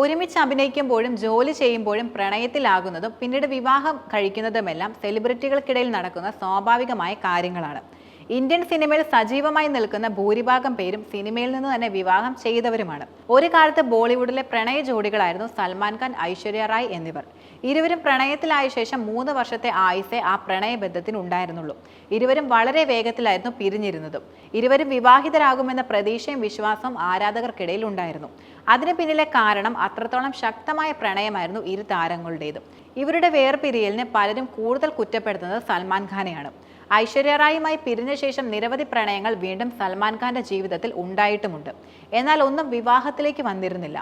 ഒരുമിച്ച് അഭിനയിക്കുമ്പോഴും ജോലി ചെയ്യുമ്പോഴും പ്രണയത്തിലാകുന്നതും പിന്നീട് വിവാഹം കഴിക്കുന്നതുമെല്ലാം സെലിബ്രിറ്റികൾക്കിടയിൽ നടക്കുന്ന സ്വാഭാവികമായ കാര്യങ്ങളാണ്. ഇന്ത്യൻ സിനിമയിൽ സജീവമായി നിൽക്കുന്ന ഭൂരിഭാഗം പേരും സിനിമയിൽ നിന്ന് തന്നെ വിവാഹം ചെയ്തവരുമാണ്. ഒരു കാലത്ത് ബോളിവുഡിലെ പ്രണയ ജോഡികളായിരുന്നു സൽമാൻ ഖാൻ ഐശ്വര്യ റായ് എന്നിവർ. ഇരുവരും പ്രണയത്തിലായ ശേഷം മൂന്ന് വർഷത്തെ ആയുസേ ആ പ്രണയബദ്ധത്തിന് ഉണ്ടായിരുന്നുള്ളൂ. ഇരുവരും വളരെ വേഗത്തിലായിരുന്നു പിരിഞ്ഞിരുന്നതും. ഇരുവരും വിവാഹിതരാകുമെന്ന പ്രതീക്ഷയും വിശ്വാസവും ആരാധകർക്കിടയിൽ ഉണ്ടായിരുന്നു. അതിന് പിന്നിലെ കാരണം അത്രത്തോളം ശക്തമായ പ്രണയമായിരുന്നു ഇരു താരങ്ങളുടേതും. ഇവരുടെ വേർപിരിയലിന് പലരും കൂടുതൽ കുറ്റപ്പെടുത്തുന്നത് സൽമാൻ ഖാനെയാണ്. ഐശ്വര്യ റായുമായി പിരിഞ്ഞ ശേഷം നിരവധി പ്രണയങ്ങൾ വീണ്ടും സൽമാൻ ഖാന്റെ ജീവിതത്തിൽ ഉണ്ടായിട്ടുമുണ്ട്. എന്നാൽ ഒന്നും വിവാഹത്തിലേക്ക് വന്നിരുന്നില്ല.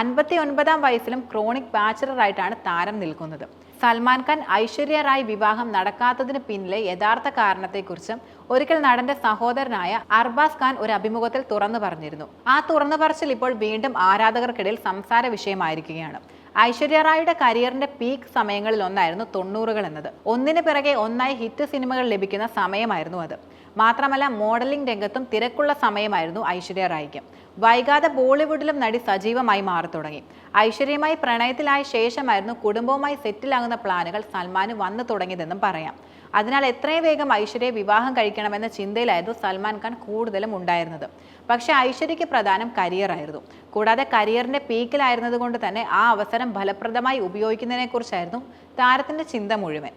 അൻപത്തി ഒൻപതാം വയസ്സിലും ക്രോണിക് ബാച്ചലറായിട്ടാണ് താരം നിൽക്കുന്നത്. സൽമാൻ ഖാൻ ഐശ്വര്യ റായ് വിവാഹം നടക്കാത്തതിന് പിന്നിലെ യഥാർത്ഥ കാരണത്തെക്കുറിച്ചും ഒരിക്കൽ നടന്റെ സഹോദരനായ അർബാസ് ഖാൻ ഒരു അഭിമുഖത്തിൽ തുറന്നു പറഞ്ഞിരുന്നു. ആ തുറന്നു പറച്ചിൽ ഇപ്പോൾ വീണ്ടും ആരാധകർക്കിടയിൽ സംസാര വിഷയമായിരിക്കുകയാണ്. ഐശ്വര്യ റായിയുടെ കരിയറിന്റെ പീക്ക് സമയങ്ങളിൽ ഒന്നായിരുന്നു തൊണ്ണൂറുകൾ എന്നത്. ഒന്നിന് പിറകെ ഒന്നായി ഹിറ്റ് സിനിമകൾ ലഭിക്കുന്ന സമയമായിരുന്നു അത്. മാത്രമല്ല മോഡലിംഗ് രംഗത്തും തിരക്കുള്ള സമയമായിരുന്നു ഐശ്വര്യ റായിക്ക്. വൈകാതെ ബോളിവുഡിലും നടി സജീവമായി മാറി തുടങ്ങി ഐശ്വര്യമായി പ്രണയത്തിലായ ശേഷമായിരുന്നു കുടുംബവുമായി സെറ്റിലാകുന്ന പ്ലാനുകൾ സൽമാന് വന്നു തുടങ്ങിയതെന്നും പറയാം. അതിനാൽ എത്രയും വേഗം ഐശ്വര്യയെ വിവാഹം കഴിക്കണമെന്ന ചിന്തയിലായിരുന്നു സൽമാൻ ഖാൻ കൂടുതലും ഉണ്ടായിരുന്നത്. പക്ഷേ ഐശ്വര്യയ്ക്ക് പ്രധാനം കരിയറായിരുന്നു കൂടാതെ കരിയറിന്റെ പീക്കിലായിരുന്നത് കൊണ്ട് തന്നെ ആ അവസരം ഫലപ്രദമായി ഉപയോഗിക്കുന്നതിനെക്കുറിച്ചായിരുന്നു താരത്തിന്റെ ചിന്ത മുഴുവൻ.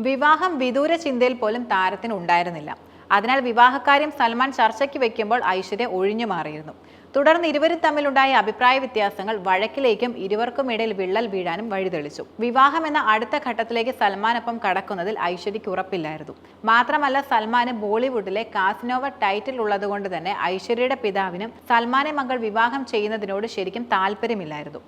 വിവാഹം വിദൂര ചിന്തയിൽ പോലും താരത്തിന് ഉണ്ടായിരുന്നില്ല. അതിനാൽ വിവാഹക്കാര്യം സൽമാൻ ചർച്ചയ്ക്ക് വെക്കുമ്പോൾ ഐശ്വര്യ ഒഴിഞ്ഞു മാറിയിരുന്നു. തുടർന്ന് ഇരുവരും തമ്മിലുണ്ടായ അഭിപ്രായ വ്യത്യാസങ്ങൾ വഴക്കിലേക്കും ഇരുവർക്കും ഇടയിൽ വിള്ളൽ വീഴാനും വഴിതെളിച്ചു. വിവാഹം എന്ന അടുത്ത ഘട്ടത്തിലേക്ക് സൽമാനൊപ്പം കടക്കുന്നതിൽ ഐശ്വര്യയ്ക്ക് ഉറപ്പില്ലായിരുന്നു. മാത്രമല്ല സൽമാന് ബോളിവുഡിലെ കാസിനോവ ടൈറ്റിൽ ഉള്ളതുകൊണ്ട് തന്നെ ഐശ്വര്യയുടെ പിതാവിനും സൽമാനെ മകൾ വിവാഹം ചെയ്യുന്നതിനോട് ശരിക്കും താല്പര്യമില്ലായിരുന്നു.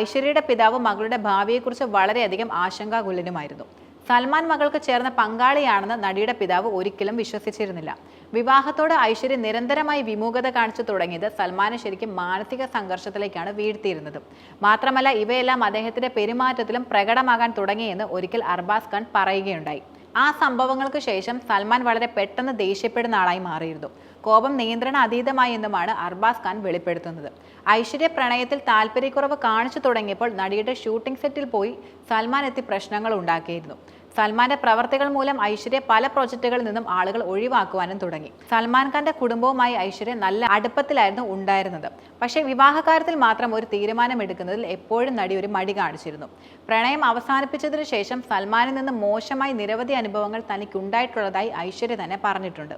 ഐശ്വര്യയുടെ പിതാവ് മകളുടെ ഭാവിയെക്കുറിച്ച് വളരെയധികം ആശങ്കാകുലനുമായിരുന്നു. സൽമാൻ മകൾക്ക് ചേർന്ന പങ്കാളിയാണെന്ന് നടിയുടെ പിതാവ് ഒരിക്കലും വിശ്വസിച്ചിരുന്നില്ല. വിവാഹത്തോട് ഐശ്വര്യ നിരന്തരമായി വിമുഖത കാണിച്ചു തുടങ്ങിയത് സൽമാനെ ശരിക്കും മാനസിക സംഘർഷത്തിലേക്കാണ് വീഴ്ത്തിയിരുന്നത്. മാത്രമല്ല ഇവയെല്ലാം അദ്ദേഹത്തിന്റെ പെരുമാറ്റത്തിലും പ്രകടമാകാൻ തുടങ്ങിയെന്ന് ഒരിക്കൽ അർബാസ് ഖാൻ പറയുകയുണ്ടായി. ആ സംഭവങ്ങൾക്ക് ശേഷം സൽമാൻ വളരെ പെട്ടെന്ന് ദേഷ്യപ്പെടുന്ന ആളായി മാറിയിരുന്നു. കോപം നിയന്ത്രണ അതീതമായി എന്നുമാണ് അർബാസ് ഖാൻ വെളിപ്പെടുത്തുന്നത്. ഐശ്വര്യ പ്രണയത്തിൽ താല്പര്യക്കുറവ് കാണിച്ചു തുടങ്ങിയപ്പോൾ നടിയുടെ ഷൂട്ടിംഗ് സെറ്റിൽ പോയി സൽമാൻ എത്തി പ്രശ്നങ്ങൾ ഉണ്ടാക്കിയിരുന്നു. സൽമാന്റെ പ്രവർത്തികൾ മൂലം ഐശ്വര്യ പല പ്രോജക്റ്റുകളിൽ നിന്നും ആളുകൾ ഒഴിവാക്കുവാനും തുടങ്ങി. സൽമാൻ ഖാന്റെ കുടുംബവുമായി ഐശ്വര്യ നല്ല അടുപ്പത്തിലായിരുന്നു ഉണ്ടായിരുന്നത്. പക്ഷേ വിവാഹകാര്യത്തിൽ മാത്രം ഒരു തീരുമാനം എടുക്കുന്നതിൽ എപ്പോഴും നടി ഒരു മടി കാണിച്ചിരുന്നു. പ്രണയം അവസാനിപ്പിച്ചതിനു ശേഷം സൽമാനിൽ നിന്ന് മോശമായി നിരവധി അനുഭവങ്ങൾ തനിക്കുണ്ടായിട്ടുള്ളതായി ഐശ്വര്യ തന്നെ പറഞ്ഞിട്ടുണ്ട്.